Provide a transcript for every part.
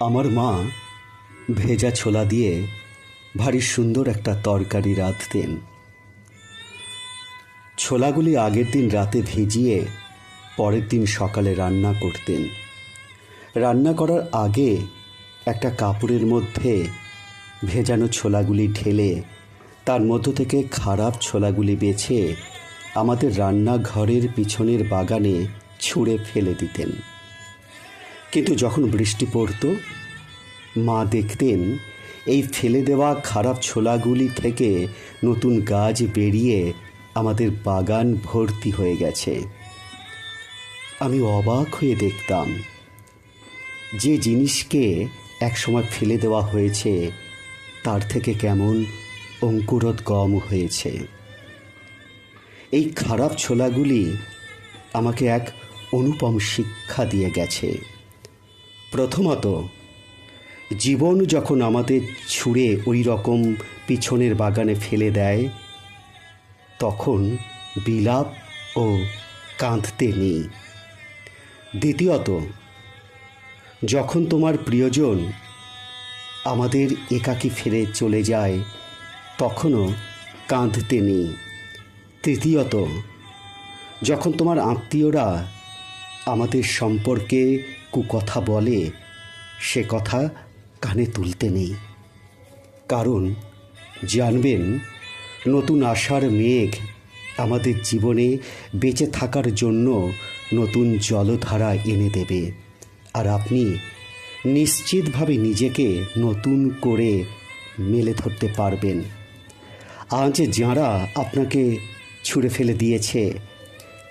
আমার মা ভেজা ছোলা দিয়ে ভারী সুন্দর একটা তরকারি রাঁধতেন। ছোলাগুলি আগের দিন রাতে ভিজিয়ে পরের দিন সকালে রান্না করতেন। রান্না করার আগে একটা কাপড়ের মধ্যে ভেজানো ছোলাগুলি ঢেলে তার মধ্য থেকে খারাপ ছোলাগুলি বেছে আমাদের রান্নাঘরের পিছনের বাগানে ছুঁড়ে ফেলে দিতেন। কিন্তু যখন বৃষ্টি পড়তো, মা দেখতেন এই ফেলে দেওয়া খারাপ ছোলাগুলি থেকে নতুন গাছ বেরিয়ে আমাদের বাগান ভর্তি হয়ে গেছে। আমি অবাক হয়ে দেখতাম যে জিনিসকে একসময় ফেলে দেওয়া হয়েছে, তার থেকে কেমন অঙ্কুরোদ্গম হয়েছে। এই খারাপ ছোলাগুলি আমাকে এক অনুপম শিক্ষা দিয়ে গেছে। প্রথমত, জীবন যখন আমাদের ছুঁড়ে ওই রকম পিছনের বাগানে ফেলে দেয়, তখন বিলাপ ও কাঁদতে নেই। দ্বিতীয়ত, যখন তোমার প্রিয়জন আমাদের একাকী ফিরে চলে যায়, তখনও কাঁদতে নেই। তৃতীয়ত, যখন তোমার আত্মীয়রা আমাদের সম্পর্কে কুকথা বলে, সে কথা কানে তুলতে নেই। কারণ জানবেন, নতুন আশার মেঘ আমাদের জীবনে বেঁচে থাকার জন্য নতুন জলধারা এনে দেবে। আর আপনি নিশ্চিতভাবে নিজেকে নতুন করে মেলে ধরতে পারবেন। আজ যাঁরা আপনাকে ছুঁড়ে ফেলে দিয়েছে,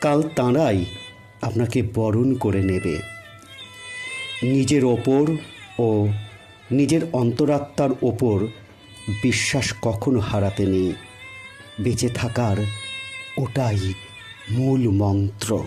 কাল তাঁরাই আপনাকে বরণ করে নেবে। নিজের ওপর ও নিজের অন্তরাত্মার ওপর বিশ্বাস কখনো হারাতে নেই। বেঁচে থাকার ওটাই মূল মন্ত্র।